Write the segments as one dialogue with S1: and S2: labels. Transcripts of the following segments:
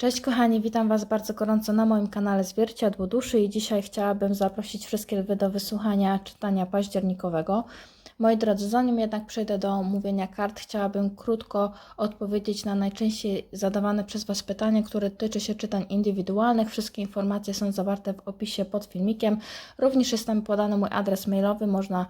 S1: Cześć kochani, witam Was bardzo gorąco na moim kanale Zwierciadło Duszy i dzisiaj chciałabym zaprosić wszystkie lwy do wysłuchania czytania październikowego. Moi drodzy, zanim jednak przejdę do omówienia kart, chciałabym krótko odpowiedzieć na najczęściej zadawane przez Was pytanie, które tyczy się czytań indywidualnych. Wszystkie informacje są zawarte w opisie pod filmikiem. Również jest tam podany mój adres mailowy, można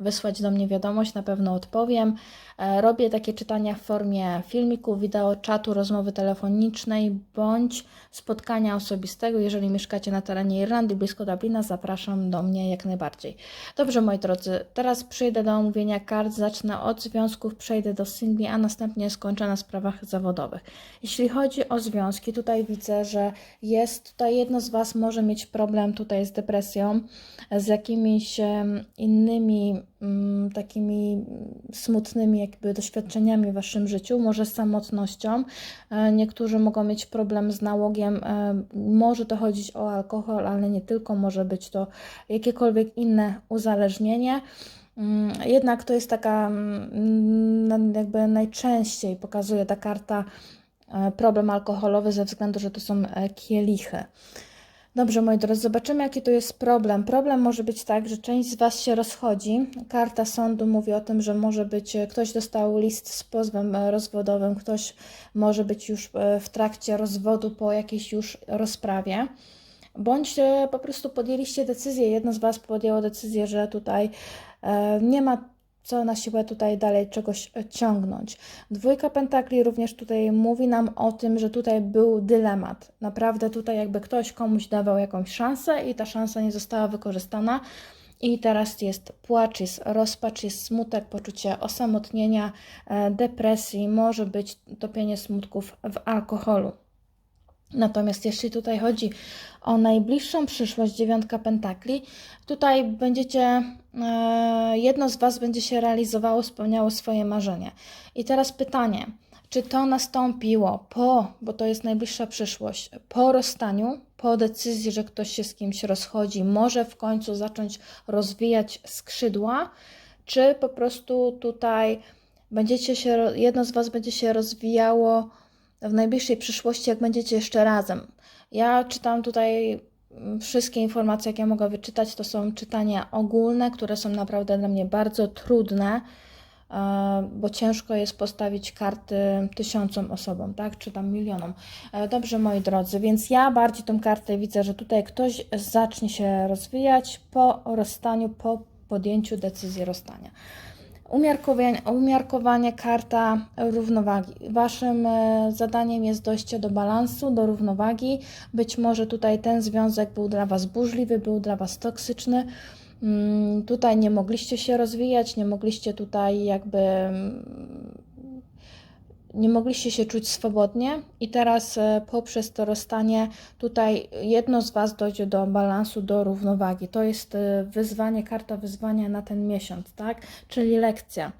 S1: wysłać do mnie wiadomość, na pewno odpowiem. E, Robię takie czytania w formie filmiku, wideo, czatu, rozmowy telefonicznej bądź spotkania osobistego. Jeżeli mieszkacie na terenie Irlandii, blisko Dublina, zapraszam do mnie jak najbardziej. Dobrze, moi drodzy, teraz przejdę do omówienia kart. Zacznę od związków, przejdę do singli, a następnie skończę na sprawach zawodowych. Jeśli chodzi o związki, tutaj widzę, że jest tutaj jedno z Was może mieć problem tutaj z depresją, z jakimiś innymi takimi smutnymi jakby doświadczeniami w Waszym życiu, może samotnością. E, Niektórzy mogą mieć problem z nałogiem, e, może to chodzić o alkohol, ale nie tylko, może być to jakiekolwiek inne uzależnienie. Mm, Jednak to jest taka, mm, jakby najczęściej pokazuje ta karta e, problem alkoholowy ze względu, że to są kielichy. Dobrze, moi drodzy, zobaczymy, jaki to jest problem. Problem może być tak, że część z Was się rozchodzi. Karta sądu mówi o tym, że może być, e, ktoś dostał list z pozwem e, rozwodowym, ktoś może być już e, w trakcie rozwodu po jakiejś już rozprawie. Bądź po prostu podjęliście decyzję, jedno z Was podjęło decyzję, że tutaj nie ma co na siłę tutaj dalej czegoś ciągnąć. Dwójka pentakli również tutaj mówi nam o tym, że tutaj był dylemat. Naprawdę tutaj jakby ktoś komuś dawał jakąś szansę i ta szansa nie została wykorzystana. I teraz jest płacz, jest rozpacz, jest smutek, poczucie osamotnienia, e, depresji, może być topienie smutków w alkoholu. Natomiast jeśli tutaj chodzi o najbliższą przyszłość, dziewiątka pentakli, tutaj będziecie, jedno z Was będzie się realizowało, spełniało swoje marzenie. I teraz pytanie, czy to nastąpiło po, bo to jest najbliższa przyszłość, po rozstaniu, po decyzji, że ktoś się z kimś rozchodzi, może w końcu zacząć rozwijać skrzydła, czy po prostu tutaj będziecie się, jedno z Was będzie się rozwijało w najbliższej przyszłości, jak będziecie jeszcze razem. Ja czytam tutaj wszystkie informacje, jakie mogę wyczytać, to są czytania ogólne, które są naprawdę dla mnie bardzo trudne, e, bo ciężko jest postawić karty tysiącom osobom, tak, czy tam milionom. E, Dobrze, moi drodzy, więc ja bardziej tą kartę widzę, że tutaj ktoś zacznie się rozwijać po rozstaniu, po podjęciu decyzji rozstania. Umiarkowanie, umiarkowanie karta równowagi. Waszym e, zadaniem jest dojście do balansu, do równowagi. Być może tutaj ten związek był dla Was burzliwy, był dla Was toksyczny. Mm, Tutaj nie mogliście się rozwijać, nie mogliście tutaj jakby mm, nie mogliście się czuć swobodnie i teraz e, poprzez to rozstanie tutaj jedno z Was dojdzie do balansu, do równowagi. To jest e, wyzwanie, karta wyzwania na ten miesiąc, tak? Czyli lekcja.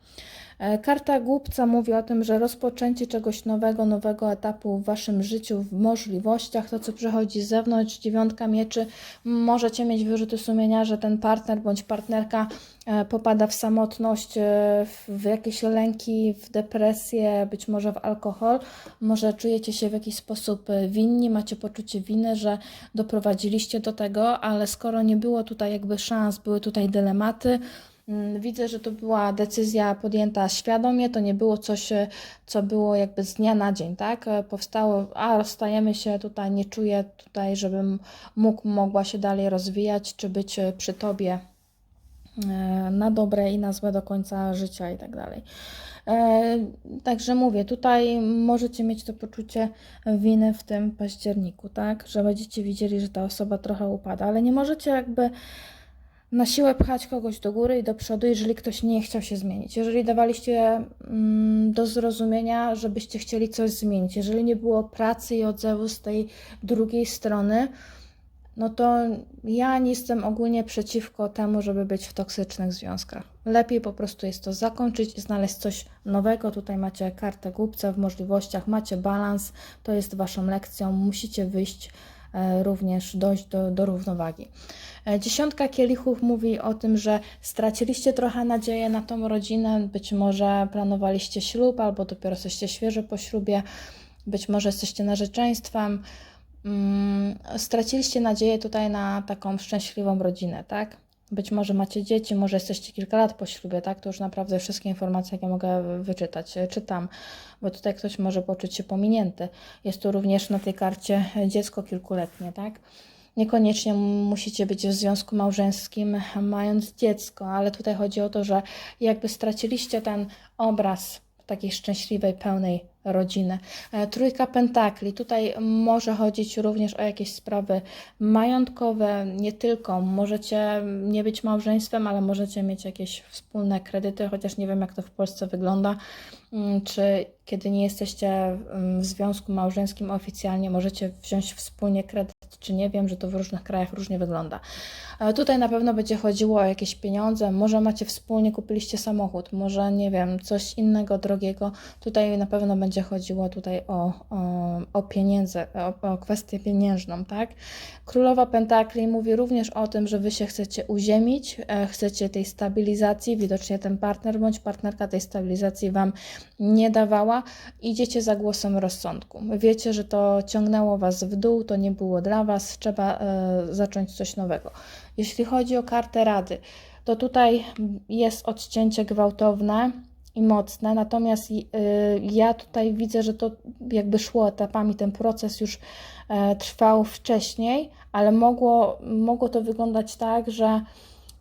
S1: E, Karta głupca mówi o tym, że rozpoczęcie czegoś nowego, nowego etapu w waszym życiu, w możliwościach, to co przychodzi z zewnątrz, dziewiątka mieczy, możecie mieć wyrzuty sumienia, że ten partner bądź partnerka e, popada w samotność, e, w- jakieś lęki, w depresję, być może w alkohol. Może czujecie się w jakiś sposób winni, macie poczucie winy, że doprowadziliście do tego, ale skoro nie było tutaj jakby szans, były tutaj dylematy, Widzę, że to była decyzja podjęta świadomie, to nie było coś, e, co było jakby z dnia na dzień, tak? E, Powstało, a rozstajemy się tutaj, nie czuję tutaj, żebym mógł, mogła się dalej rozwijać, czy być e, przy Tobie na dobre i na złe do końca życia i tak dalej. Także mówię, tutaj możecie mieć to poczucie winy w tym październiku, tak? Że będziecie widzieli, że ta osoba trochę upada, ale nie możecie jakby na siłę pchać kogoś do góry i do przodu, jeżeli ktoś nie chciał się zmienić. Jeżeli dawaliście mm, do zrozumienia, żebyście chcieli coś zmienić, jeżeli nie było pracy i odzewu z tej drugiej strony, no to ja nie jestem ogólnie przeciwko temu, żeby być w toksycznych związkach. Lepiej po prostu jest to zakończyć i znaleźć coś nowego. Tutaj macie kartę głupca w możliwościach, macie balans, to jest waszą lekcją, musicie wyjść również dojść do, do równowagi. E, Dziesiątka kielichów mówi o tym, że straciliście trochę nadzieję na tą rodzinę, być może planowaliście ślub albo dopiero jesteście świeżo po ślubie. być może jesteście narzeczeństwem, mm, straciliście nadzieję tutaj na taką szczęśliwą rodzinę, tak? Być może macie dzieci, może jesteście kilka lat po ślubie, tak? To już naprawdę wszystkie informacje, jakie mogę wyczytać, e, czytam, bo tutaj ktoś może poczuć się pominięty. Jest tu również na tej karcie dziecko kilkuletnie, tak? Niekoniecznie musicie być w związku małżeńskim mając dziecko, ale tutaj chodzi o to, że jakby straciliście ten obraz takiej szczęśliwej, pełnej rodziny. E, Trójka pentakli. Tutaj może chodzić również o jakieś sprawy majątkowe, nie tylko. Możecie nie być małżeństwem, ale możecie mieć jakieś wspólne kredyty, chociaż nie wiem, jak to w Polsce wygląda. Mm, Czy kiedy nie jesteście mm, w związku małżeńskim oficjalnie, możecie wziąć wspólnie kredyt, czy nie wiem, że to w różnych krajach różnie wygląda. E, Tutaj na pewno będzie chodziło o jakieś pieniądze, może macie wspólnie, kupiliście samochód, może nie wiem, coś innego drogiego. Tutaj na pewno będzie chodziło tutaj o, o, o pieniądze, o, o kwestię pieniężną, tak? Królowa Pentakli mówi również o tym, że wy się chcecie uziemić, e, chcecie tej stabilizacji, widocznie ten partner bądź partnerka tej stabilizacji wam nie dawała, idziecie za głosem rozsądku. Wiecie, że to ciągnęło was w dół, to nie było dla was, trzeba e, zacząć coś nowego. Jeśli chodzi o kartę rady, to tutaj jest odcięcie gwałtowne i mocne, natomiast y, ja tutaj widzę, że to jakby szło etapami, ten proces już e, trwał wcześniej, ale mogło, mogło to wyglądać tak, że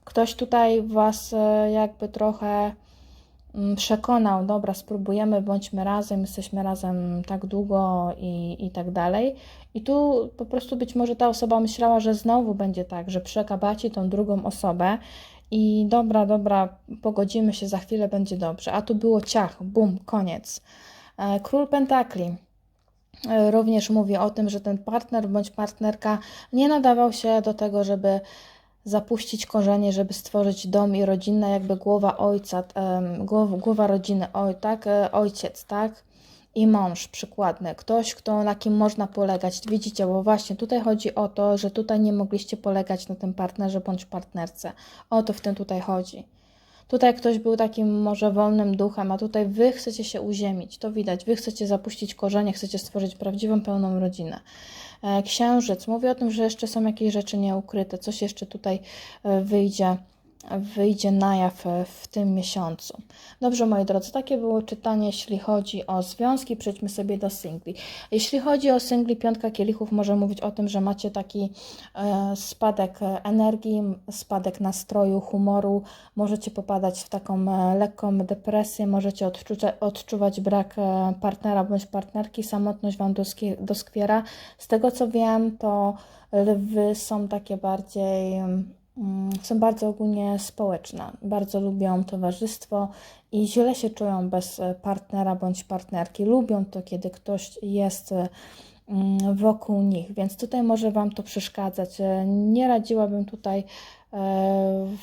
S1: ktoś tutaj was e, jakby trochę mm, przekonał, dobra, spróbujemy, bądźmy razem, jesteśmy razem tak długo i, i tak dalej. I tu po prostu być może ta osoba myślała, że znowu będzie tak, że przekabaci tą drugą osobę i dobra, dobra, pogodzimy się, za chwilę będzie dobrze. A tu było ciach, bum, koniec. E, Król Pentakli e, również mówi o tym, że ten partner bądź partnerka nie nadawał się do tego, żeby zapuścić korzenie, żeby stworzyć dom i rodzinę, jakby głowa ojca, em, głowa, rodziny, oj, tak, e, ojciec, tak, i mąż przykładny, ktoś, kto, na kim można polegać. Widzicie, bo właśnie tutaj chodzi o to, że tutaj nie mogliście polegać na tym partnerze bądź partnerce. O to w tym tutaj chodzi. Tutaj ktoś był takim może wolnym duchem, a tutaj wy chcecie się uziemić. To widać. Wy chcecie zapuścić korzenie, chcecie stworzyć prawdziwą, pełną rodzinę. E, Księżyc. Mówi o tym, że jeszcze są jakieś rzeczy nieukryte. Coś jeszcze tutaj e, wyjdzie wyjdzie na jaw w tym miesiącu. Dobrze, moi drodzy, takie było czytanie, jeśli chodzi o związki. Przejdźmy sobie do singli. Jeśli chodzi o singli, piątka kielichów może mówić o tym, że macie taki e, spadek energii, spadek nastroju, humoru. Możecie popadać w taką e, lekką depresję, możecie odczuwać, odczuwać brak e, partnera bądź partnerki, samotność Wam doskwiera. Z tego co wiem, to lwy są takie bardziej są bardzo ogólnie społeczne, bardzo lubią towarzystwo i źle się czują bez e, partnera bądź partnerki. Lubią to, kiedy ktoś jest e, mm, wokół nich, więc tutaj może Wam to przeszkadzać. E, Nie radziłabym tutaj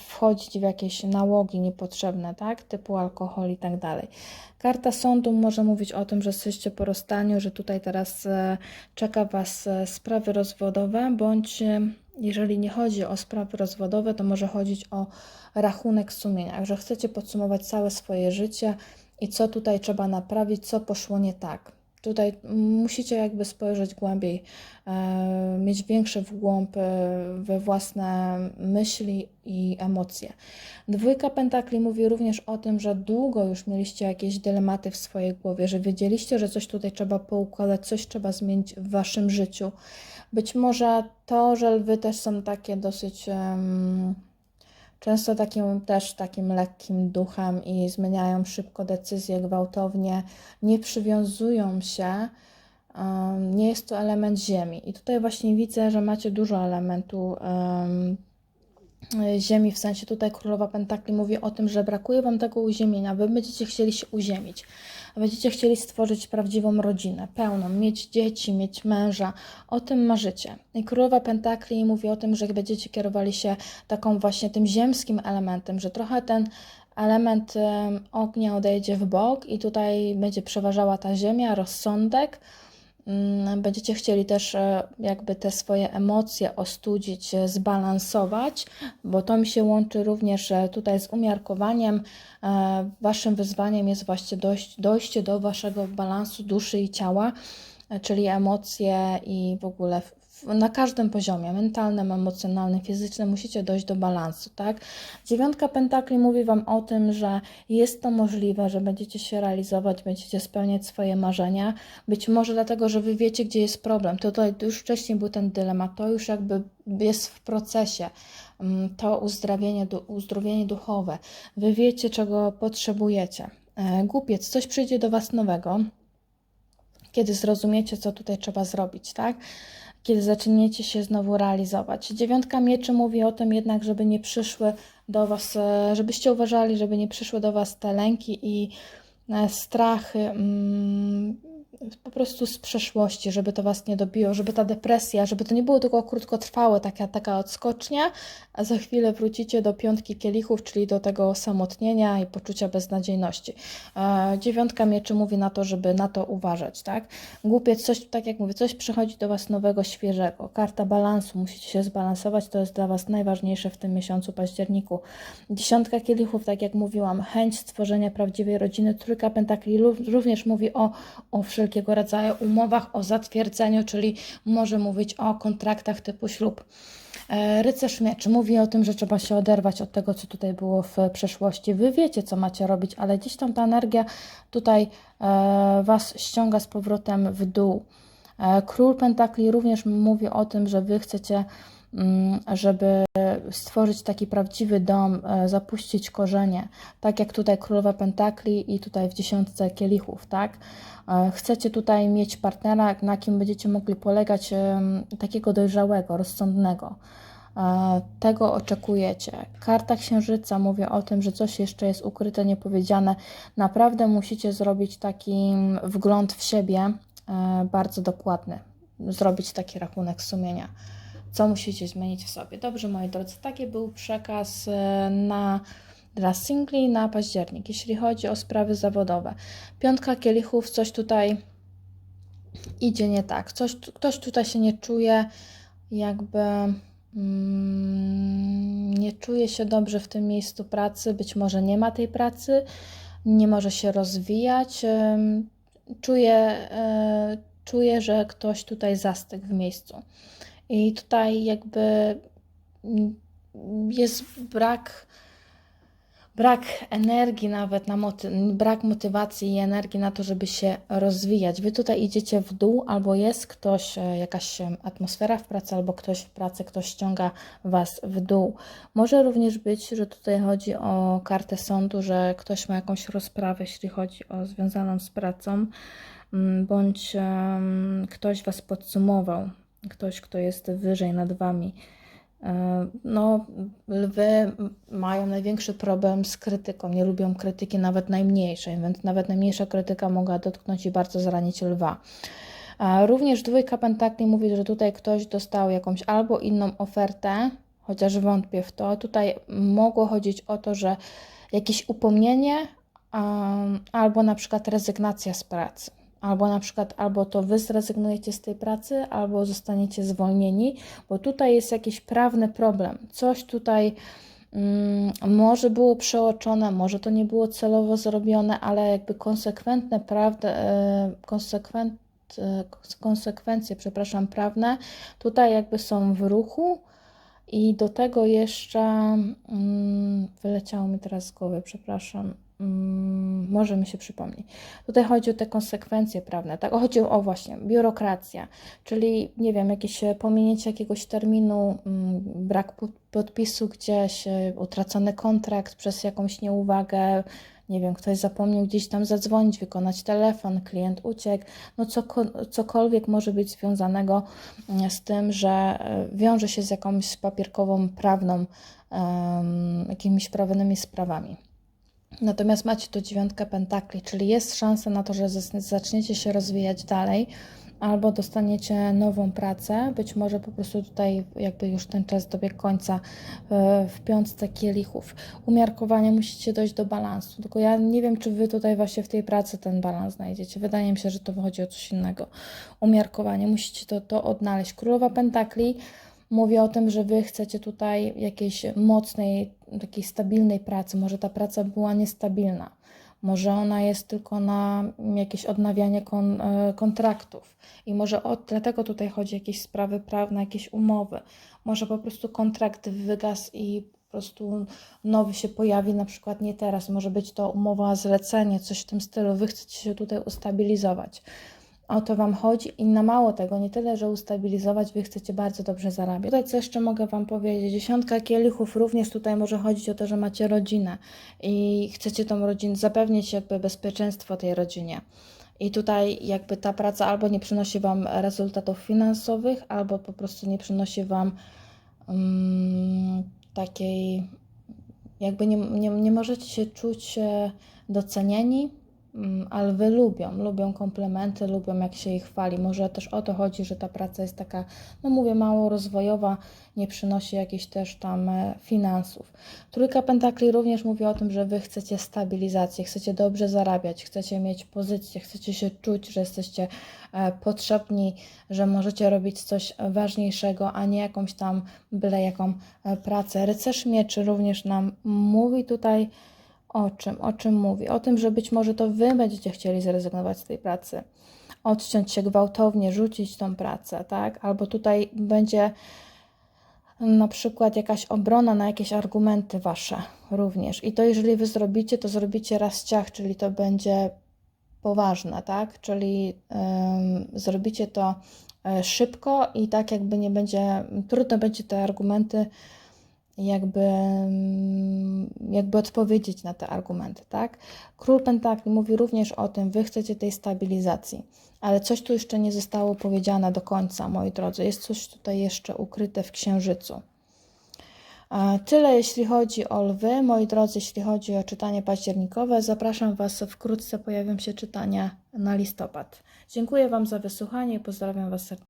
S1: wchodzić w jakieś nałogi niepotrzebne, tak, typu alkohol i tak dalej. Karta sądu może mówić o tym, że jesteście po rozstaniu, że tutaj teraz czeka Was sprawy rozwodowe, bądź jeżeli nie chodzi o sprawy rozwodowe, to może chodzić o rachunek sumienia, że chcecie podsumować całe swoje życie i co tutaj trzeba naprawić, co poszło nie tak. Tutaj musicie jakby spojrzeć głębiej, e, mieć większy wgłąb e, we własne myśli i emocje. Dwójka pentakli mówi również o tym, że długo już mieliście jakieś dylematy w swojej głowie, że wiedzieliście, że coś tutaj trzeba poukładać, coś trzeba zmienić w waszym życiu. Być może to, że lwy też są takie dosyć em, często takim też takim lekkim duchem i zmieniają szybko decyzje gwałtownie, nie przywiązują się. em, Nie jest to element ziemi. I tutaj właśnie widzę, że macie dużo elementu em, ziemi, w sensie tutaj Królowa Pentakli mówi o tym, że brakuje Wam tego uziemienia. Wy będziecie chcieli się uziemić. Będziecie chcieli stworzyć prawdziwą rodzinę, pełną, mieć dzieci, mieć męża. O tym marzycie. I Królowa Pentakli mówi o tym, że będziecie kierowali się taką właśnie tym ziemskim elementem, że trochę ten element em, ognia odejdzie w bok i tutaj będzie przeważała ta ziemia, rozsądek. Mm, Będziecie chcieli też e, jakby te swoje emocje ostudzić, e, zbalansować, bo to mi się łączy również e, tutaj z umiarkowaniem. Waszym wyzwaniem jest właśnie dojść, dojście do waszego balansu duszy i ciała, czyli emocje i w ogóle na każdym poziomie, mentalnym, emocjonalnym, fizycznym, musicie dojść do balansu, tak? Dziewiątka pentakli mówi Wam o tym, że jest to możliwe, że będziecie się realizować, będziecie spełniać swoje marzenia, być może dlatego, że Wy wiecie, gdzie jest problem. Tutaj już wcześniej był ten dylemat, to już jakby jest w procesie, Mm, to uzdrawienie, uzdrowienie duchowe. Wy wiecie, czego potrzebujecie. E, Głupiec, coś przyjdzie do Was nowego, kiedy zrozumiecie, co tutaj trzeba zrobić, tak? Kiedy zaczniecie się znowu realizować. Dziewiątka mieczy mówi o tym jednak, żeby nie przyszły do Was, e, żebyście uważali, żeby nie przyszły do Was te lęki i e, strachy mm, po prostu z przeszłości, żeby to Was nie dobiło, żeby ta depresja, żeby to nie było tylko krótkotrwałe, taka, taka odskocznia, a za chwilę wrócicie do piątki kielichów, czyli do tego osamotnienia i poczucia beznadziejności. E, dziewiątka mieczy mówi na to, żeby na to uważać, tak? Głupiec, coś, tak jak mówię, coś przychodzi do Was nowego, świeżego. Karta balansu, musicie się zbalansować, to jest dla Was najważniejsze w tym miesiącu październiku. Dziesiątka kielichów, tak jak mówiłam, chęć stworzenia prawdziwej rodziny. Trójka pentakli rów- również mówi o, o wszelkiego rodzaju umowach, o zatwierdzeniu, czyli może mówić o kontraktach typu ślub. E, Rycerz mieczy mówi o tym, że trzeba się oderwać od tego, co tutaj było w przeszłości. Wy wiecie, co macie robić, ale gdzieś tam ta energia tutaj e, Was ściąga z powrotem w dół. E, Król Pentakli również mówi o tym, że Wy chcecie, żeby stworzyć taki prawdziwy dom, e, zapuścić korzenie, tak jak tutaj Królowa Pentakli i tutaj w dziesiątce kielichów, tak? E, Chcecie tutaj mieć partnera, na kim będziecie mogli polegać, takiego dojrzałego, rozsądnego. E, Tego oczekujecie. Karta Księżyca mówi o tym, że coś jeszcze jest ukryte, niepowiedziane. Naprawdę musicie zrobić taki wgląd w siebie bardzo dokładny. Zrobić taki rachunek sumienia. Co musicie zmienić w sobie. Dobrze, moi drodzy, taki był przekaz e, na dla singli na październik, jeśli chodzi o sprawy zawodowe. Piątka kielichów, coś tutaj idzie nie tak. Coś, ktoś tutaj się nie czuje, jakby mm, nie czuje się dobrze w tym miejscu pracy. Być może nie ma tej pracy, nie może się rozwijać. Czuje, e, czuje, że ktoś tutaj zastygł w miejscu. I tutaj jakby jest brak brak energii nawet, na moty- brak motywacji i energii na to, żeby się rozwijać. Wy tutaj idziecie w dół, albo jest ktoś, e, jakaś e, atmosfera w pracy, albo ktoś w pracy, ktoś ściąga Was w dół. Może również być, że tutaj chodzi o kartę sądu, że ktoś ma jakąś rozprawę, jeśli chodzi o związaną z pracą, mm, bądź ktoś Was podsumował, ktoś, kto jest wyżej nad Wami. E, No, lwy mają największy problem z krytyką. Nie lubią krytyki nawet najmniejszej, więc nawet najmniejsza krytyka mogła dotknąć i bardzo zranić lwa. A Również dwójka pentakli mówi, że tutaj ktoś dostał jakąś albo inną ofertę, chociaż wątpię w to. Tutaj mogło chodzić o to, że jakieś upomnienie albo na przykład rezygnacja z pracy. Albo na przykład, albo to wy zrezygnujecie z tej pracy, albo zostaniecie zwolnieni, bo tutaj jest jakiś prawny problem. Coś tutaj mm, może było przeoczone, może to nie było celowo zrobione, ale jakby konsekwentne prawda, e, konsekwent, e, konsekwencje, przepraszam, prawne tutaj jakby są w ruchu. I do tego jeszcze mm, wyleciało mi teraz z głowy, przepraszam. Mm, może mi się przypomni. Tutaj chodzi o te konsekwencje prawne, tak? Chodzi o właśnie biurokracja, czyli nie wiem, jakieś e, pominięcie jakiegoś terminu, mm, brak podpisu gdzieś, utracony kontrakt przez jakąś nieuwagę, nie wiem, ktoś zapomniał gdzieś tam zadzwonić, wykonać telefon, klient uciekł, no coko- cokolwiek może być związanego mm, z tym, że e, wiąże się z jakąś papierkową, prawną, jakimiś prawnymi sprawami. Natomiast macie tu dziewiątkę pentakli, czyli jest szansa na to, że zaczniecie się rozwijać dalej albo dostaniecie nową pracę. Być może po prostu tutaj jakby już ten czas dobiegł końca e, w piątce kielichów. Umiarkowanie musicie dojść do balansu. Tylko ja nie wiem, czy wy tutaj właśnie w tej pracy ten balans znajdziecie. Wydaje mi się, że to wychodzi o coś innego. Umiarkowanie. Musicie to, to odnaleźć. Królowa Pentakli mówi o tym, że wy chcecie tutaj jakiejś mocnej, takiej stabilnej pracy. Może ta praca była niestabilna. Może ona jest tylko na jakieś odnawianie kon, e, kontraktów i może od, dlatego tutaj chodzi o jakieś sprawy prawne, jakieś umowy. Może po prostu kontrakt wygasł i po prostu nowy się pojawi, na przykład nie teraz. Może być to umowa zlecenie, coś w tym stylu. Wy chcecie się tutaj ustabilizować. O to Wam chodzi i na mało tego, nie tyle, że ustabilizować, Wy chcecie bardzo dobrze zarabiać. Tutaj co jeszcze mogę Wam powiedzieć? Dziesiątka kielichów, również tutaj może chodzić o to, że macie rodzinę i chcecie tą rodzinę, zapewnić jakby bezpieczeństwo tej rodzinie. I tutaj jakby ta praca albo nie przynosi Wam rezultatów finansowych, albo po prostu nie przynosi Wam um, takiej, jakby nie, nie, nie możecie się czuć e, docenieni, Mm, ale wy lubią, lubią komplementy, lubią jak się ich chwali. Może też o to chodzi, że ta praca jest taka, no mówię, mało rozwojowa, nie przynosi jakichś też tam e, finansów. Trójka Pentakli również mówi o tym, że wy chcecie stabilizacji, chcecie dobrze zarabiać, chcecie mieć pozycję, chcecie się czuć, że jesteście e, potrzebni, że możecie robić coś ważniejszego, a nie jakąś tam byle jaką e, pracę. Rycerz Mieczy również nam mówi tutaj, o czym? O czym mówi? O tym, że być może to Wy będziecie chcieli zrezygnować z tej pracy, odciąć się gwałtownie, rzucić tą pracę, tak? Albo tutaj będzie na przykład jakaś obrona na jakieś argumenty Wasze również. I to jeżeli Wy zrobicie, to zrobicie raz ciach, czyli to będzie poważne, tak? Czyli ym, zrobicie to y, szybko i tak jakby nie będzie, trudno będzie te argumenty jakby, mm, jakby odpowiedzieć na te argumenty, tak? Król Pentakli mówi również o tym, wy chcecie tej stabilizacji, ale coś tu jeszcze nie zostało powiedziane do końca, moi drodzy. Jest coś tutaj jeszcze ukryte w księżycu. Tyle jeśli chodzi o lwy. Moi drodzy, jeśli chodzi o czytanie październikowe, zapraszam Was, wkrótce pojawią się czytania na listopad. Dziękuję Wam za wysłuchanie i pozdrawiam Was serdecznie.